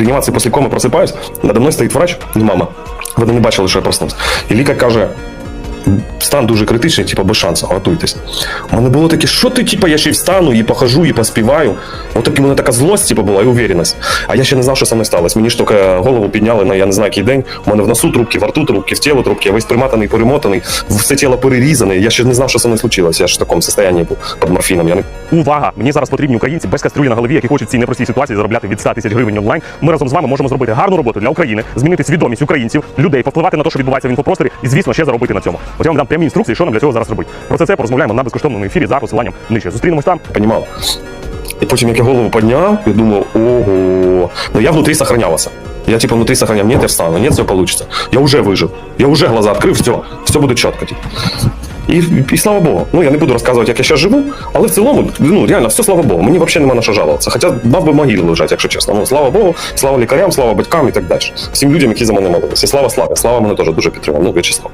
реанімації після коми просипаюсь, надо мною стоїть врач і мама. Вони не бачили, що я проснувся. І лікар каже: стан дуже критичний, типу, без шансу, готуйтесь. У мене було таке, що ти, типу, я ще й встану, і похожу, і поспіваю. От таки у мене така злость, типу, була, і уверенность. А я ще не знав, що мною сталося. Мені ж тільки голову підняли на я не знаю, який день. У мене в носу трубки, в рту трубки, в тіло трубки, я весь приматаний, перемотаний, все тіло перерізане. Я ще не знав, що мною случилось. Я ж в такому стані був під морфіном. Я не Увага! Мені зараз потрібні українці без кастрюлі на голові, які хочуть в цій непростій ситуації заробляти від 100 тисяч гривень онлайн. Ми разом з вами можемо зробити гарну роботу для України, змінити свідомість українців, людей, повпливати на те, що відбувається в інфопросторі, і звісно ще заробити на цьому. От я вам дам прямі інструкції, що нам для цього зараз робити. Про це це порозмовляємо на безкоштовному ефірі за посиланням нижче. Зустрінемось там. понимал. І потім, як я голову підняв, я думав, ого. Ну я внутрі сохранялся. Я типа внутри сохранял, нет, я встану, нет, все получится. Я уже выжил. Я уже глаза открив, все, все буде чітко. Типу. І, і слава Богу. Ну я не буду розказувати, як я зараз живу, але в цілому, ну реально, все слава Богу. Мені взагалі нема на що жалуватися. Хоча мав би могилі лежать, якщо чесно. Ну слава Богу, слава лікарям, слава батькам і так далі. Всім людям, які за мене молилися. І слава славі. Слава мене теж дуже підтримав. Ну, В'ячеслав.